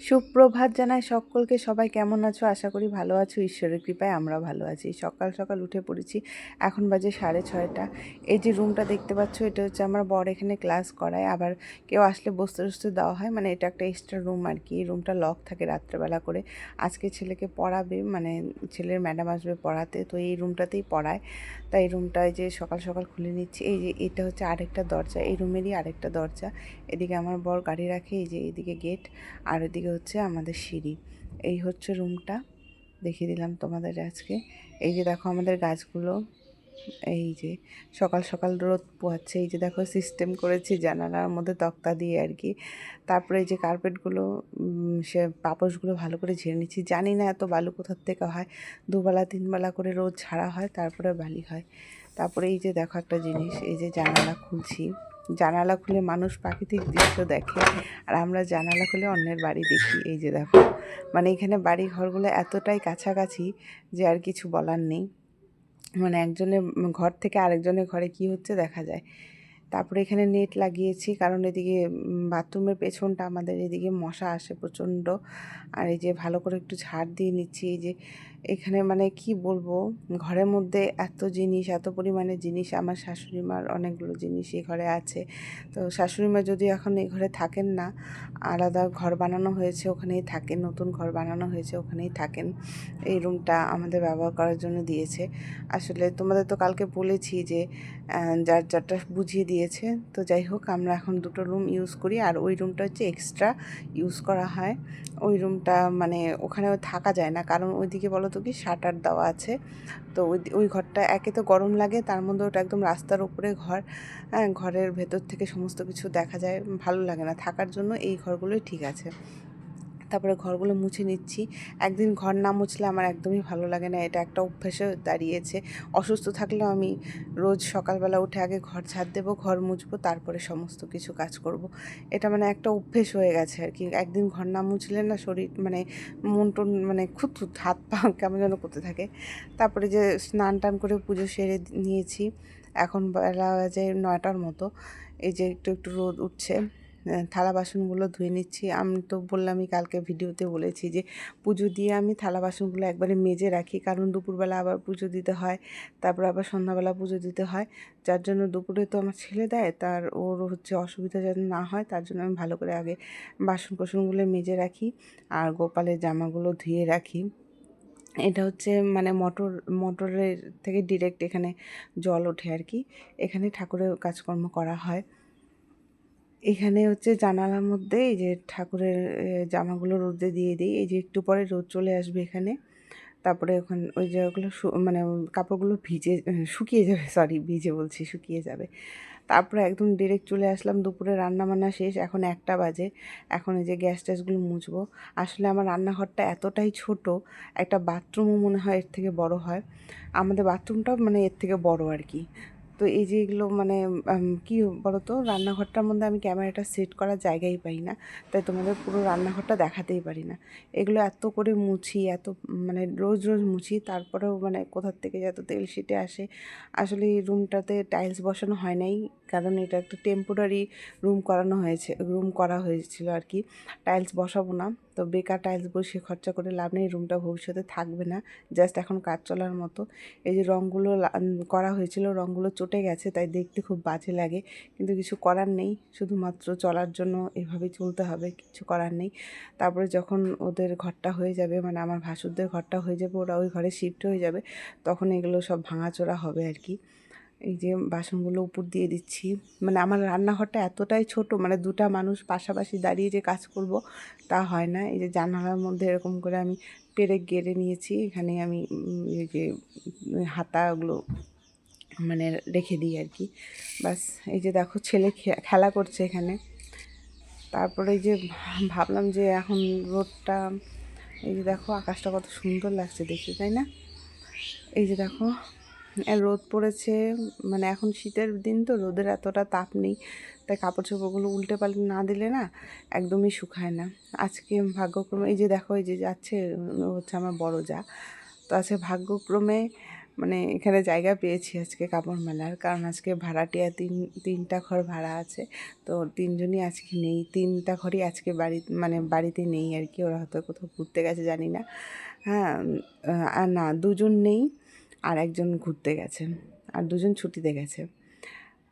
সুপ্রভাত জানাই সকলকে। সবাই কেমন আছো? আশা করি ভালো আছো। ঈশ্বরের কৃপায় আমরা ভালো আছি। সকাল সকাল উঠে পড়েছি। এখন বাজে সাড়ে ছয়টা। এই যে রুমটা দেখতে পাচ্ছ, এটা হচ্ছে আমার বর এখানে ক্লাস করায়। আবার কেউ আসলে বসতে বসতে দেওয়া হয়। মানে এটা একটা এক্সট্রা রুম আর কি। রুমটা লক থাকে রাত্রেবেলা করে। আজকে ছেলেকে পড়াবে। মানে ছেলের ম্যাডাম আসবে পড়াতে। তো এই রুমটাতেই পড়ায়। তাই এই রুমটায় যে সকাল সকাল খুলে নিচ্ছি। এই যে এটা হচ্ছে আরেকটা দরজা। এই রুমেরই আরেকটা দরজা। এদিকে আমার বর গাড়ি রাখে। এই যে এদিকে গেট আর এদিকে হচ্ছে আমাদের সিঁড়ি। এই হচ্ছে রুমটা। দেখিয়ে দিলাম তোমাদের আজকে। এই যে দেখো আমাদের গাছগুলো, এই যে সকাল সকাল রোদ পোয়াচ্ছে এই যে দেখো সিস্টেম করেছি জানালার মধ্যে তক্তা দিয়ে আর কি। তারপরে এই যে কার্পেটগুলো সে পাপোশগুলো ভালো করে ঝেড়ে নিচ্ছি। জানি না এত বালু কোথার থেকে হয়। দুবেলা, তিনবেলা করে রোদ ছাড়া হয়, তারপরে বালি হয়। তারপরে এই যে দেখো একটা জিনিস, এই যে জানালা খুলছি। জানালা খুলে মানুষ প্রাকৃতিক দৃশ্য দেখে। আর আমরা জানালা খুলে অন্যের বাড়ি দেখি। এই যে দেখো মানে এখানে বাড়ি ঘরগুলো এতটাই কাছাকাছি যে আর কিছু বলার নেই। মানে একজনের ঘর থেকে আরেকজনের ঘরে কি হচ্ছে দেখা যায়। তারপরে এখানে নেট লাগিয়েছি, কারণ এদিকে বাথরুমের পেছনটা আমাদের এদিকে মশা আসে প্রচণ্ড। আর এই যে ভালো করে একটু ঝাড় দিয়ে নিচ্ছি, এই যে এখানে মানে কি বলব? ঘরের মধ্যে এত জিনিস, এত পরিমাণে জিনিস আমার শাশুড়ি মার অনেকগুলো জিনিস এই ঘরে আছে। তো শাশুড়ি মা যদি এখন এই ঘরে থাকেন না, আলাদা ঘর বানানো হয়েছে ওখানেই থাকেন, নতুন ঘর বানানো হয়েছে ওখানেই থাকেন। এই রুমটা আমাদের ব্যবহার করার জন্য দিয়েছে। আসলে তোমাদের তো কালকে বলেছি যে যার যারটা বুঝিয়ে দিয়েছে। তো যাই হোক, আমরা এখন দুটো রুম ইউজ করি আর ওই রুমটা হচ্ছে এক্সট্রা ইউজ করা হয়। ওই রুমটা মানে ওখানে থাকা যায় না। কারণ ওইদিকে বলো তো কি শাটার দেওয়া আছে। তো ওই ওই ঘরটা একে তো গরম লাগে, তার মধ্যে ওটা একদম রাস্তার উপরে ঘর। হ্যাঁ ঘরের ভেতর থেকে সমস্ত কিছু দেখা যায়, ভালো লাগে না। থাকার জন্য এই ঘরগুলোই ঠিক আছে। তারপরে ঘরগুলো মুছে নিচ্ছি। একদিন ঘর না মুছলে আমার একদমই ভালো লাগে না। এটা একটা অভ্যেসে দাঁড়িয়েছে। অসুস্থ থাকলেও আমি রোজ সকালবেলা উঠে আগে ঘর ছাদ দেবো, ঘর মুছবো, তারপরে সমস্ত কিছু কাজ করব। এটা মানে একটা অভ্যেস হয়ে গেছে আর কি। একদিন ঘর না মুছলে না শরীর মানে মন টন মানে খুব হাত পা কেমন যেন করতে থাকে। তারপরে যে স্নান টান করে পুজো সেরে নিয়েছি। এখন বেলা বাজে নয়টার মতো। এই যে একটু একটু রোদ উঠছে। থালা বাসনগুলো ধুয়ে নিচ্ছি। আমি তো বললামই কালকে ভিডিওতে বলেছি যে পুজো দিয়ে আমি থালা বাসনগুলো একবারে মেজে রাখি। কারণ দুপুরবেলা আবার পুজো দিতে হয়, তারপর আবার সন্ধ্যাবেলা পুজো দিতে হয়। যার জন্য দুপুরে তো আমার ছেলে দেয়, তার ওর হচ্ছে অসুবিধা যেন না হয়, তার জন্য আমি ভালো করে আগে বাসন কোসনগুলো মেজে রাখি আর গোপালের জামাগুলো ধুয়ে রাখি। এটা হচ্ছে মানে মোটর, মোটরের থেকে ডিরেক্ট এখানে জল ওঠে আর কি। এখানে ঠাকুরের কাজকর্ম করা হয়। এখানে হচ্ছে জানালার মধ্যে এই যে ঠাকুরের জামাগুলো রোদে দিয়ে দিই। এই যে একটু পরে রোদ চলে আসবে এখানে। তারপরে ওখানে ওই জায়গাগুলো মানে কাপড়গুলো ভিজে শুকিয়ে যাবে সরি ভিজে বলছি, শুকিয়ে যাবে। তারপরে একদম ডিরেক্ট চলে আসলাম, দুপুরে রান্না বান্না শেষ, এখন একটা বাজে। এখন এই যে গ্যাস ট্যাসগুলো মুছবো। আসলে আমার রান্নাঘরটা এতটাই ছোট, একটা বাথরুমও মনে হয় এর থেকে বড় হয়। আমাদের বাথরুমটাও মানে এর থেকে বড় আর কি। তো এই যে এগুলো মানে কী বলো তো রান্নাঘরটার মধ্যে আমি ক্যামেরাটা সেট করার জায়গাই পাই না, তাই তোমাদের পুরো রান্নাঘরটা দেখাতেই পারি না। এগুলো এত করে মুছি, এত মানে রোজ রোজ মুছি, তারপরেও মানে কোথার থেকে যে এত তেল শিটে আসে, আসলে রুমটাতে টাইলস বসানো হয় নাই, কারণ এটা একটা টেম্পোরারি রুম করানো হয়েছে, রুম করা হয়েছিল আর কি। টাইলস বসাবো না তো বেকার টাইলস বসিয়ে খরচা করে লাভ নেই রুমটা ভবিষ্যতে থাকবে না জাস্ট এখন কাজ চলার মতো। এই যে রঙগুলো করা হয়েছিল রঙগুলো চটে গেছে, তাই দেখতে খুব বাজে লাগে, কিন্তু কিছু করার নেই, শুধুমাত্র চলার জন্য এভাবেই চলতে হবে, কিছু করার নেই। তারপরে যখন ওদের ঘরটা হয়ে যাবে মানে আমার ভাসুরদের ঘরটা হয়ে যাবে, ওরা ওই ঘরে শিফট হয়ে যাবে, তখন এগুলো সব ভাঙাচোরা হবে আর কি। এই যে বাসনগুলো উপর দিয়ে দিচ্ছি। মানে আমার রান্নাঘরটা এতটাই ছোট মানে দুটা মানুষ পাশাপাশি দাঁড়িয়ে যে কাজ করব তা হয় না। এই যে জানালার মধ্যে এরকম করে আমি পেরে গেড়ে নিয়েছি। এখানে আমি এই যে হাতাগুলো মানে রেখে দিই আর কি। বাস এই যে দেখো ছেলে খেলা করছে এখানে। তারপরে এই যে ভাবলাম যে এখন রোদটা, এই যে দেখো আকাশটা কত সুন্দর লাগছে দেখি তাই না? এই যে দেখো রোদ পড়েছে মানে এখন শীতের দিন তো, রোদের এতটা তাপ নেই, তাই কাপড় চোপড়গুলো উল্টে পাল্টে না দিলে না একদমই শুকায় না। আজকে ভাগ্যক্রমে, এই যে দেখো, এই যে যাচ্ছে হচ্ছে আমার বড় যা। তো আছে ভাগ্যক্রমে মানে এখানে জায়গা পেয়েছি আজকে কাপড় মেলার, কারণ আজকে ভাড়াটিয়া তিন, তিনটা ঘর ভাড়া আছে। তো তিনজনই আজকে নেই, তিনটা ঘরই আজকে বাড়ি মানে বাড়িতে নেই আর কি, ওরা হয়তো কোথাও ঘুরতে গেছে, জানি না। হ্যাঁ আর না, দুজন নেই। আর একজন ঘুরতে গেছে আর দুজন ছুটিতে গেছে।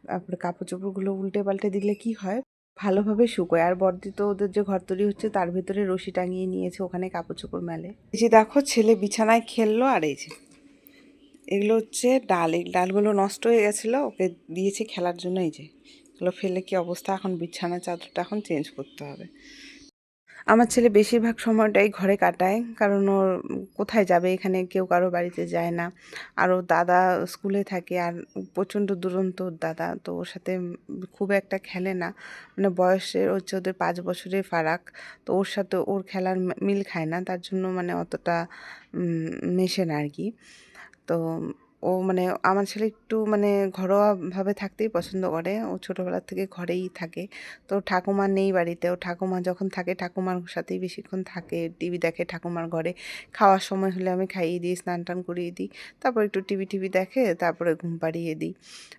তারপরে কাপড় চোপড়গুলো উল্টে পাল্টে দিলে কি হয়? ভালোভাবে শুকোয়। আর বর্দি তো ওদের যে ঘর তৈরি হচ্ছে, তার ভেতরে রশি টাঙিয়ে নিয়েছে ওখানে কাপড় চোপড় মেলে। এই যে দেখো, ছেলে বিছানায় খেললো আর এই যে এগুলো হচ্ছে ডাল। এই ডালগুলো নষ্ট হয়ে গেছিল, ওকে দিয়েছে খেলার জন্য। এই যে এগুলো ফেলে কি অবস্থা? এখন বিছানা চাদরটা এখন চেঞ্জ করতে হবে। আমার ছেলে বেশিরভাগ সময়টাই ঘরে কাটায়, কারণ ওর কোথায় যাবে, এখানে কেউ কারও বাড়িতে যায় না। আর দাদা স্কুলে থাকে, আর প্রচণ্ড দুরন্ত ওর দাদা, তো ওর সাথে খুব একটা খেলে না। মানে বয়সের হচ্ছে ওদের পাঁচ বছরের ফারাক, তো ওর সাথে ওর খেলার মিল খায় না, তার জন্য মানে অতটা মেশে না আর কি। তো ও মানে আমার ছেলে একটু মানে ঘরোয়াভাবে থাকতেই পছন্দ করে। ও ছোটোবেলার থেকে ঘরেই থাকে। তো ঠাকুমা নেই বাড়িতে। ও ঠাকুমা যখন থাকে, ঠাকুমার সাথেই বেশিক্ষণ থাকে। টিভি দেখে ঠাকুমার ঘরে। খাওয়ার সময় হলে আমি খাইয়ে দিই, স্নান টান করিয়ে দিই। তারপর একটু টিভি টিভি দেখে, তারপরে ঘুম পাড়িয়ে দিই।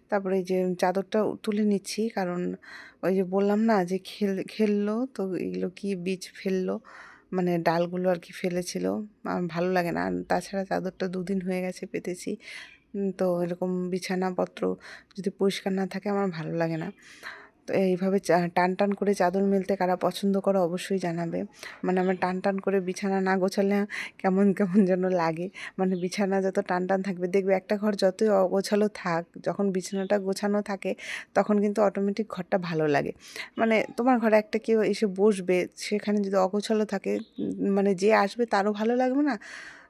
তারপরে যে চাদরটা তুলে নিচ্ছি, কারণ ওই যে বললাম না যে খেল, খেললো, তো এগুলো কি বীজ ফেলল? মানে ডালগুলো আর কি ফেলেছিল। আমার ভালো লাগে না। আর তাছাড়া চাদরটা দুদিন হয়ে গেছে পেতেছি। তো এরকম বিছানাপত্র যদি পরিষ্কার না থাকে আমার ভালো লাগে না। তো এইভাবে টান টান করে চাদর মেলতে কারা পছন্দ করো অবশ্যই জানাবে। মানে আমার টান টান করে বিছানা না গোছালে কেমন কেমন যেন লাগে। মানে বিছানা যত টান টান থাকবে, দেখবে একটা ঘর যতই অগোছালো থাক, যখন বিছানাটা গোছানো থাকে, তখন কিন্তু অটোমেটিক ঘরটা ভালো লাগে। মানে তোমার ঘরে একটা কেউ এসে বসবে, সেখানে যদি অগোছালো থাকে মানে যে আসবে তারও ভালো লাগবে না?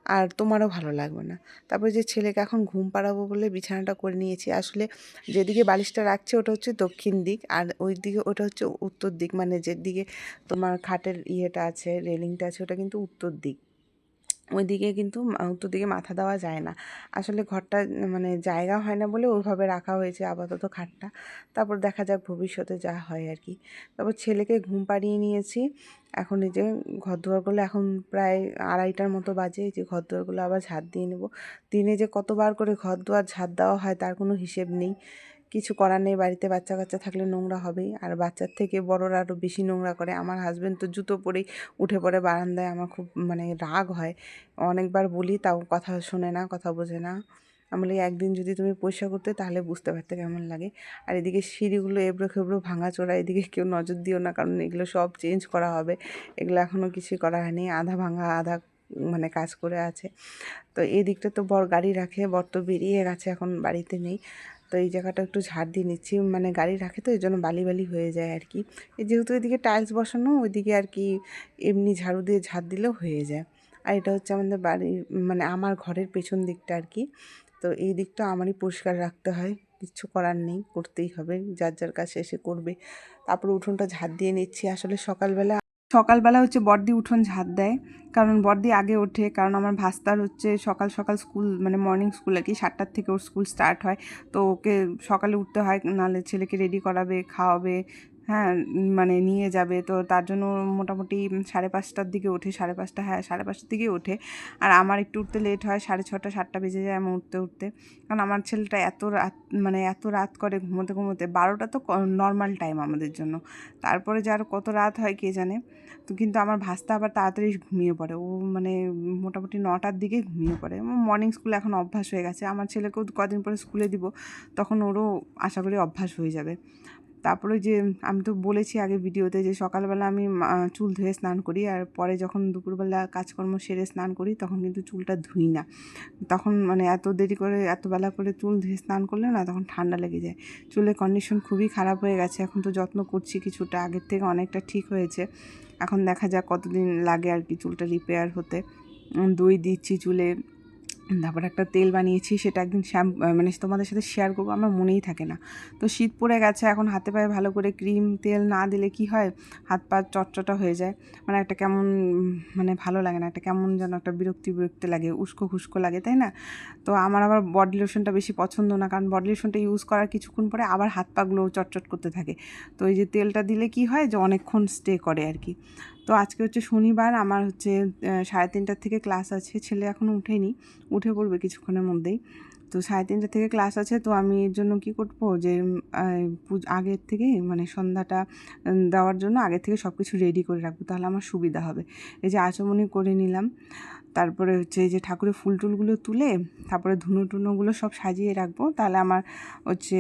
আর তোমারও ভালো লাগবে না। তারপর যে ছেলেকে এখন ঘুম পাড়াবো বলে বিছানাটা করে নিয়েছি, আসলে যেদিকে বালিশটা রাখছে ওটা হচ্ছে দক্ষিণ দিক আর ওই দিকে ওটা হচ্ছে উত্তর দিক। মানে যেদিকে তোমার খাটের ইয়েটা আছে, রেলিংটা আছে, ওটা কিন্তু উত্তর দিক। ওইদিকে কিন্তু উত্তর দিকে মাথা দেওয়া যায় না। আসলে ঘরটা মানে জায়গা হয় না বলে ওইভাবে রাখা হয়েছে আপাতত খাটটা। তারপর দেখা যাক ভবিষ্যতে যা হয় আর কি। তারপর ছেলেকে ঘুম পাড়িয়ে নিয়েছি। এখন এই যে ঘর দুয়ারগুলো এখন প্রায় আড়াইটার মতো বাজে, এই যে ঘর দুয়ারগুলো আবার ঝাড় দিয়ে নেব। দিনে যে কতবার করে ঘর দুয়ার ঝাড় দেওয়া হয় তার কোনো হিসেব নেই। কিছু করার নেই, বাড়িতে বাচ্চা কাচ্চা থাকলে নোংরা হবেই। আর বাচ্চার থেকে বড়রা আরও বেশি নোংরা করে। আমার হাজব্যান্ড তো জুতো পরেই উঠে পড়ে বারান্দায়, আমার খুব মানে রাগ হয়। অনেকবার বলি, তাও কথা শোনে না, কথা বোঝে না। আমি বলি, একদিন যদি তুমি পরিষ্কার করতে, তাহলে বুঝতে পারতে কেমন লাগে। আর এদিকে সিঁড়িগুলো এবড়ো খেবড়ো ভাঙা চোরা, এদিকে কেউ নজর দিও না, কারণ এগুলো সব চেঞ্জ করা হবে। এগুলো এখনও কিছুই করা হয়নি আধা ভাঙা, আধা মানে কাজ করে আছে। তো এই দিকটা তো বর গাড়ি রাখে, বর তো বেরিয়ে গেছে, এখন বাড়িতে নেই। তো এই জায়গাটা একটু ঝাড় দিয়ে নিচ্ছি। মানে গাড়ি রাখে তো এই জন্য বালি বালি হয়ে যায় আর কি যেহেতু এদিকে টাইলস বসানো, ওইদিকে আর কি এমনি ঝাড়ু দিয়ে ঝাড় দিলেও হয়ে যায়। আর এটা হচ্ছে আমাদের বাড়ির মানে আমার ঘরের পেছন দিকটা আর কি তো এই দিকটা আমারই পরিষ্কার রাখতে হয়। কিচ্ছু করার নেই, করতেই হবে। যার যার কাছে এসে করবে। তারপর উঠোনটা ঝাড় দিয়ে নিচ্ছি। আসলে সকালবেলা সকালবেলা হচ্ছে বর্দি উঠোন ঝাঁত দেয়। কারণ বর্দি আগে ওঠে, কারণ আমার ভাস্তার হচ্ছে সকাল সকাল স্কুল মানে মর্নিং স্কুল আর কি, সাতটার থেকে ওর স্কুল স্টার্ট হয়। তো ওকে সকালে উঠতে হয়, নাহলে ছেলেকে রেডি করাবে, খাওয়াবে হ্যাঁ মানে নিয়ে যাবে। তো তার জন্য মোটামুটি সাড়ে পাঁচটার দিকে ওঠে, সাড়ে পাঁচটা হ্যাঁ সাড়ে পাঁচটার দিকে ওঠে। আর আমার একটু উঠতে লেট হয়, সাড়ে ছটা সাতটা বেজে যায় আমার উঠতে উঠতে। কারণ আমার ছেলেটা এত রাত মানে এত রাত করে ঘুমোতে ঘুমোতে, বারোটা তো নর্মাল টাইম আমাদের জন্য। তারপরে যার কত রাত হয় কে জানে? তো কিন্তু আমার ভাস্তা আবার তাড়াতাড়ি ঘুমিয়ে পড়ে। ও মানে মোটামুটি নটার দিকে ঘুমিয়ে পড়ে। মর্নিং স্কুল এখন অভ্যাস হয়ে গেছে। আমার ছেলেকেও কদিন পরে স্কুলে দিব, তখন ওরও আশা করি অভ্যাস হয়ে যাবে। তারপরে যে আমি তো বলেছি আগে ভিডিওতে যে সকালবেলা আমি চুল ধুয়ে স্নান করি আর পরে যখন দুপুরবেলা কাজকর্ম সেরে স্নান করি তখন কিন্তু চুলটা ধুই না। তখন মানে এত দেরি করে, এত বেলা করে চুল ধুয়ে স্নান করলে না তখন ঠান্ডা লেগে যায়। চুলের কন্ডিশন খুবই খারাপ হয়ে গেছে, এখন তো যত্ন করছি কিছুটা, আগের থেকে অনেকটা ঠিক হয়েছে। এখন দেখা যাক কতদিন লাগে আর কি চুলটা রিপেয়ার হতে। দই দিচ্ছি চুলে তারপর একটা তেল বানিয়েছি, সেটা একদিন শ্যাম মানে তোমাদের সাথে শেয়ার করব, আমার মনেই থাকে না। তো শীত পড়ে গেছে, এখন হাতে পায়ে ভালো করে ক্রিম তেল না দিলে কি হয়? হাত পা চটচটা হয়ে যায়। মানে একটা কেমন মানে ভালো লাগে না, একটা কেমন যেন একটা বিরক্তি বিরক্তি লাগে, উস্কো খুস্কো লাগে, তাই না? তো আমার আবার বডি লোশনটা বেশি পছন্দ না, কারণ বডি লোশনটা ইউজ করার কিছুক্ষণ পরে আবার হাত পাগুলো চটচট করতে থাকে। তো এই যে তেলটা দিলে কি হয়? যে অনেকক্ষণ স্টে করে আর কি। তো আজকে হচ্ছে শনিবার, আমার হচ্ছে সাড়ে তিনটার থেকে ক্লাস আছে, ছেলে এখনও উঠেনি, উঠে পড়বে কিছুক্ষণের মধ্যেই। তো সাড়ে তিনটা থেকে ক্লাস আছে, তো আমি এর জন্য কি করব যে আগের থেকে মানে সন্ধ্যাটা দেওয়ার জন্য আগের থেকে সব কিছু রেডি করে রাখব, তাহলে আমার সুবিধা হবে। এই যে আচমনি করে নিলাম। তারপরে হচ্ছে যে ঠাকুরের ফুল টুলগুলো তুলে তারপরে ধুনো টুনোগুলো সব সাজিয়ে রাখব, তাহলে আমার হচ্ছে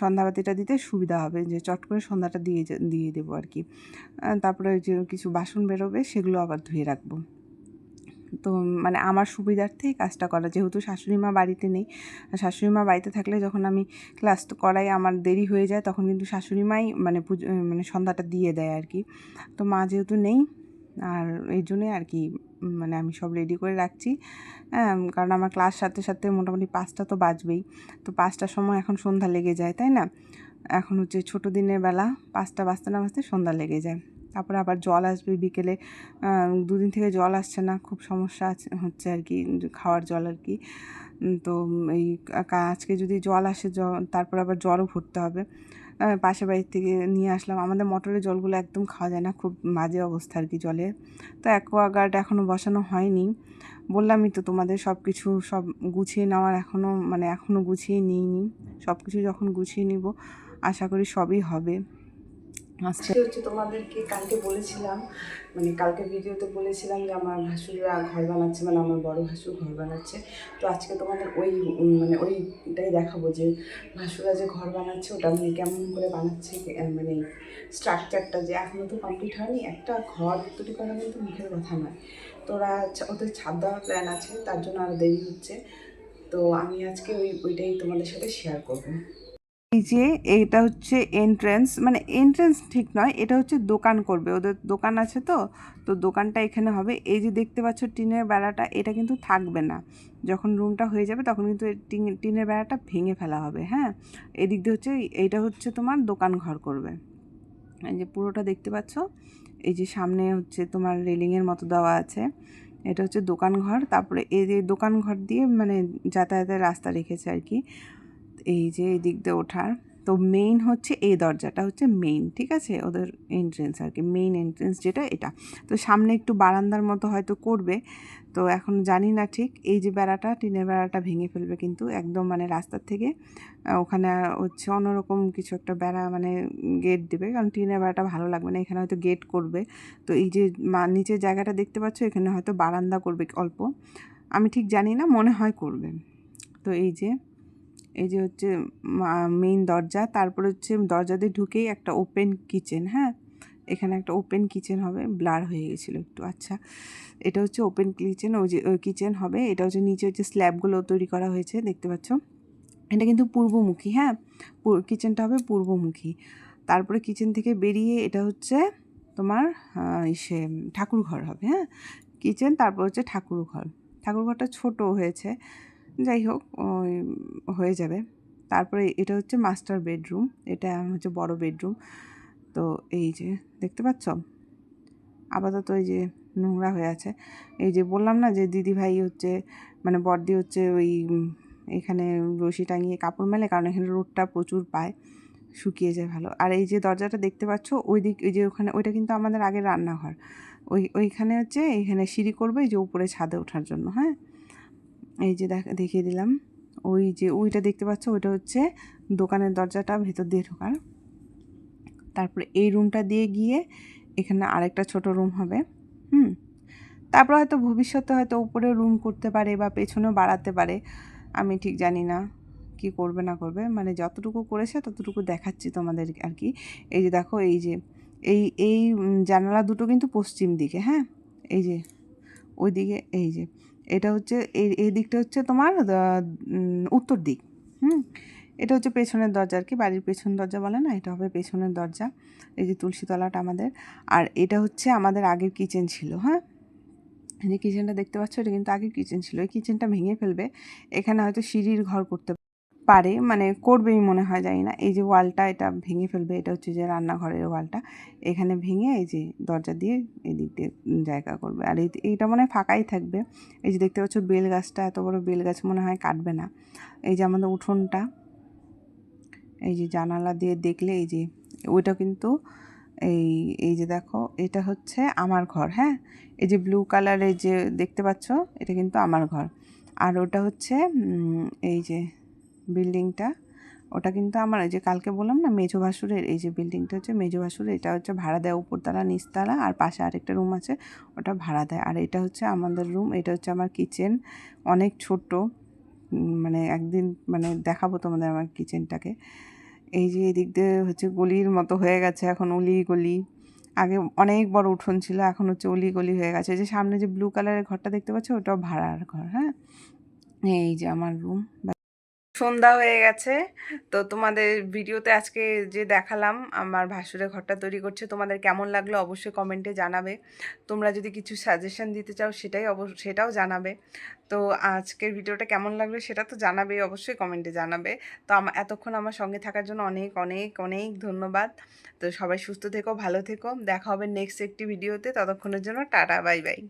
সন্ধ্যাবাতিটা দিতে সুবিধা হবে, যে চট করে সন্ধ্যাটা দিয়ে দিয়ে দেবো আর কি। তারপরে যে কিছু বাসন বেরোবে সেগুলো আবার ধুয়ে রাখব। তো মানে আমার সুবিধার্থে এই কাজটা করা, যেহেতু শাশুড়ি মা বাড়িতে নেই, শাশুড়ি মা বাড়িতে থাকলে যখন আমি ক্লাস তো করাই, আমার দেরি হয়ে যায়, তখন কিন্তু শাশুড়ি মাই মানে মানে সন্ধ্যাটা দিয়ে দেয় আর কি। তো মা যেহেতু নেই আর এই জন্যই আর কি মানে আমি সব রেডি করে রাখছি। কারণ আমার ক্লাস সাথে সাথে মোটামুটি পাঁচটা তো বাজবেই। তো পাঁচটার সময় এখন সন্ধ্যা লেগে যায়, তাই না? এখন হচ্ছে ছোটো দিনের বেলা পাঁচটা বাজতে না বাজতে সন্ধ্যা লেগে যায়। তারপরে আবার জল আসবে বিকেলে। দুদিন থেকে জল আসছে না, খুব সমস্যা আছে, হচ্ছে আর কি খাওয়ার জল আর কি। তো এই আজকে যদি জল আসে জ- তারপর আবার জলও ভরতে হবে। পাশের বাড়ির থেকে নিয়ে আসলাম। আমাদের মটরের জলগুলো একদম খাওয়া যায় না, খুব বাজে অবস্থা আর কি জলের। তো অ্যাকোয়াগার্ড এখনও বসানো হয়নি। বললামই তো তোমাদের সব কিছু সব গুছিয়ে নেওয়ার এখনও মানে এখনও গুছিয়ে নিইনি। সব কিছু যখন গুছিয়ে নিব, আশা করি সবই হবে। আজকে হচ্ছে তোমাদেরকে কালকে বলেছিলাম মানে কালকে ভিডিওতে বলেছিলাম যে আমার ভাসুররা ঘর বানাচ্ছে মানে আমার বড় ভাসুর ঘর বানাচ্ছে। তো আজকে তোমাদের ওই মানে ওইটাই দেখাবো যে ভাসুরা যে ঘর বানাচ্ছে, ওটা মানে কেমন করে বানাচ্ছে মানে স্ট্রাকচারটা যে এখনও তো কমপ্লিট হয়নি। একটা ঘর তৈরি করা কিন্তু মুখের কথা নয়। তো ওরা ওদের ছাদ দেওয়ার প্ল্যান আছে, তার জন্য আরও দেরি হচ্ছে। তো আমি আজকে ওই, ওইটাই তোমাদের সাথে শেয়ার করব। যে এটা হচ্ছে এন্ট্রেন্স মানে এন্ট্রেন্স ঠিক নয়, এটা হচ্ছে দোকান করবে। ওদের দোকান আছে তো তো দোকানটা এখানে হবে। এই যে দেখতে পাচ্ছ টিনের বেড়াটা, এটা কিন্তু থাকবে না। যখন রুমটা হয়ে যাবে, তখন কিন্তু টিন- টিনের বেড়াটা ভেঙে ফেলা হবে হ্যাঁ? এদিক দিয়ে হচ্ছে, এইটা হচ্ছে তোমার দোকান ঘর করবে। এই যে পুরোটা দেখতে পাচ্ছ, এই যে সামনে হচ্ছে তোমার রেলিংয়ের মতো দেওয়া আছে। এটা হচ্ছে দোকান ঘর, তারপরে এই যে দোকান ঘর দিয়ে মানে যাতায়াতের রাস্তা রেখেছে আর কি। এই যে এই দিক দিয়ে ওঠার, তো মেইন হচ্ছে এই দরজাটা হচ্ছে মেইন ঠিক আছে? ওদের এন্ট্রেন্স আর কি মেইন এন্ট্রেন্স যেটা এটা। তো সামনে একটু বারান্দার মতো হয়তো করবে, তো এখন জানি না ঠিক। এই যে বেড়াটা, টিনের বেড়াটা ভেঙে ফেলবে কিন্তু একদম মানে রাস্তার থেকে। ওখানে হচ্ছে অন্যরকম কিছু একটা বেড়া মানে গেট দেবে, কারণ টিনের বেড়াটা ভালো লাগবে না, এখানে হয়তো গেট করবে। তো এই যে নিচের জায়গাটা দেখতে পাচ্ছ, এখানে হয়তো বারান্দা করবে অল্প। আমি ঠিক জানি না, মনে হয় করবে। তো এই যে এই যে হচ্ছে মেইন দরজা তারপর হচ্ছে দরজা দিয়ে ঢুকেই একটা ওপেন কিচেন হ্যাঁ? এখানে একটা ওপেন কিচেন হবে ব্লার হয়ে গেছিল একটু আচ্ছা। এটা হচ্ছে ওপেন কিচেন ওই যে কিচেন হবে এটা হচ্ছে নিচে হচ্ছে স্ল্যাবগুলো তৈরি করা হয়েছে দেখতে পাচ্ছ? এটা কিন্তু পূর্বমুখী হ্যাঁ? কিচেনটা হবে পূর্বমুখী। তারপরে কিচেন থেকে বেরিয়ে এটা হচ্ছে তোমার আহ, ইসে ঠাকুর ঘর হবে হ্যাঁ? কিচেন তারপর হচ্ছে ঠাকুর ঘর ঠাকুর ঘরটা ছোটো হয়েছে। যাই হোক হয়ে যাবে। তারপরে এটা হচ্ছে মাস্টার বেডরুম এটা হচ্ছে বড় বেডরুম তো এই যে, দেখতে পাচ্ছ? আপাতত এই যে নোংরা হয়ে আছে। এই যে বললাম না যে দিদি ভাই হচ্ছে মানে বড়দি হচ্ছে ওই, এখানে রশি টাঙিয়ে কাপড় মেলে, কারণ এখানে রোদটা প্রচুর পায়। শুকিয়ে যায় ভালো। আর এই যে দরজাটা দেখতে পাচ্ছ? ওই দিক ওই যে ওখানে, ওইটা কিন্তু আমাদের আগের রান্নাঘর। ওই, ওইখানে হচ্ছে এইখানে সিঁড়ি করবে, এই যে উপরে ছাদে ওঠার জন্য হ্যাঁ? এই যে দেখ, দেখিয়ে দিলাম। ওই যে, ওইটা দেখতে পাচ্ছ, ওইটা হচ্ছে দোকানের দরজাটা ভেতর দিয়ে ঢোকার। তারপরে এই রুমটা দিয়ে গিয়ে এখানে আরেকটা ছোট রুম হবে, হুম? তারপর হয়তো ভবিষ্যতে হয়তো উপরে রুম করতে পারে বা পেছনেও বাড়াতে পারে, আমি ঠিক জানি না কি করবে না করবে। মানে যতটুকু করেছে ততটুকু দেখাচ্ছি তোমাদের আর কি। এই যে দেখো, এই যে, এই এই জানালা দুটো কিন্তু পশ্চিম দিকে হ্যাঁ? এই যে ওই দিকে এই যে এটা হচ্ছে এই দিকটা হচ্ছে তোমার উত্তর দিক, হুম? এটা হচ্ছে পেছনের দরজা আর কি, বাড়ির পেছনের দরজা বলে না? এটা হবে পেছনের দরজা, এই যে তুলসীতলাটা আমাদের। আর এটা হচ্ছে আমাদের আগের কিচেন ছিল হ্যাঁ? যে কিচেনটা দেখতে পাচ্ছ, এটা কিন্তু আগে কিচেন ছিল, এই কিচেনটা ভেঙে ফেলবে। এখানে হয়তো সিঁড়ির ঘর করতে পারে মানে করবেই মনে হয়, জানি না। এই যে ওয়ালটা, এটা ভেঙে ফেলবে, এটা হচ্ছে যে রান্নাঘরের ওয়ালটা। এখানে ভেঙে এই যে দরজা দিয়ে এই দিক দিয়ে জায়গা করবে। আর এই- এইটা মনে হয় ফাঁকাই থাকবে। এই যে দেখতে পাচ্ছ বেল গাছটা এত বড় বেল গাছ মনে হয় কাটবে না। এই যে আমাদের উঠোনটা, এই যে জানালা দিয়ে দেখলে এই যে, ওইটা কিন্তু এই এই যে দেখো, এটা হচ্ছে আমার ঘর হ্যাঁ? এই যে ব্লু কালারের যে, দেখতে পাচ্ছ? এটা কিন্তু আমার ঘর। আর ওটা হচ্ছে এই যে বিল্ডিংটা, ওটা কিন্তু আমার ওই যে কালকে বললাম না, মেজো ভাসুরের, এই যে বিল্ডিংটা হচ্ছে মেজো ভাসুরের, এটা হচ্ছে ভাড়া দেয় উপরতলা, নিচতলা, আর পাশে আরেকটা রুম আছে, ওটা ভাড়া দেয়। আর এটা হচ্ছে আমাদের রুম এটা হচ্ছে আমার কিচেন অনেক ছোট মানে একদিন মানে দেখাবো তোমাদের আমার কিচেনটাকে এই যে এদিক দিয়ে হচ্ছে গলির মতো হয়ে গেছে এখন অলি গলি আগে অনেক বড় উঠোন ছিল, এখন হচ্ছে অলি গলি হয়ে গেছে। যে সামনে যে ব্লু কালারের ঘরটা দেখতে পাচ্ছ, ওটাও ভাড়ার ঘর হ্যাঁ? এই যে আমার রুম সন্ধ্যা হয়ে গেছে। তো তোমাদের ভিডিওতে আজকে যে দেখালাম, আমার ভাসুরের ঘরটা তৈরি করছে, তোমাদের কেমন লাগল অবশ্যই কমেন্টে জানাবে। তোমরা যদি কিছু সাজেশন দিতে চাও, সেটাই অবশ্য সেটাও জানাবে। তো আজকের ভিডিওটা কেমন লাগল সেটা তো জানাবে, অবশ্যই কমেন্টে জানাবে। তো আমার এতক্ষণ আমার সঙ্গে থাকার জন্য অনেক অনেক অনেক ধন্যবাদ। তো সবাই সুস্থ থেকো, ভালো থেকো। দেখা হবে নেক্সট একটি ভিডিওতে। ততক্ষণের জন্য টাটা বাই বাই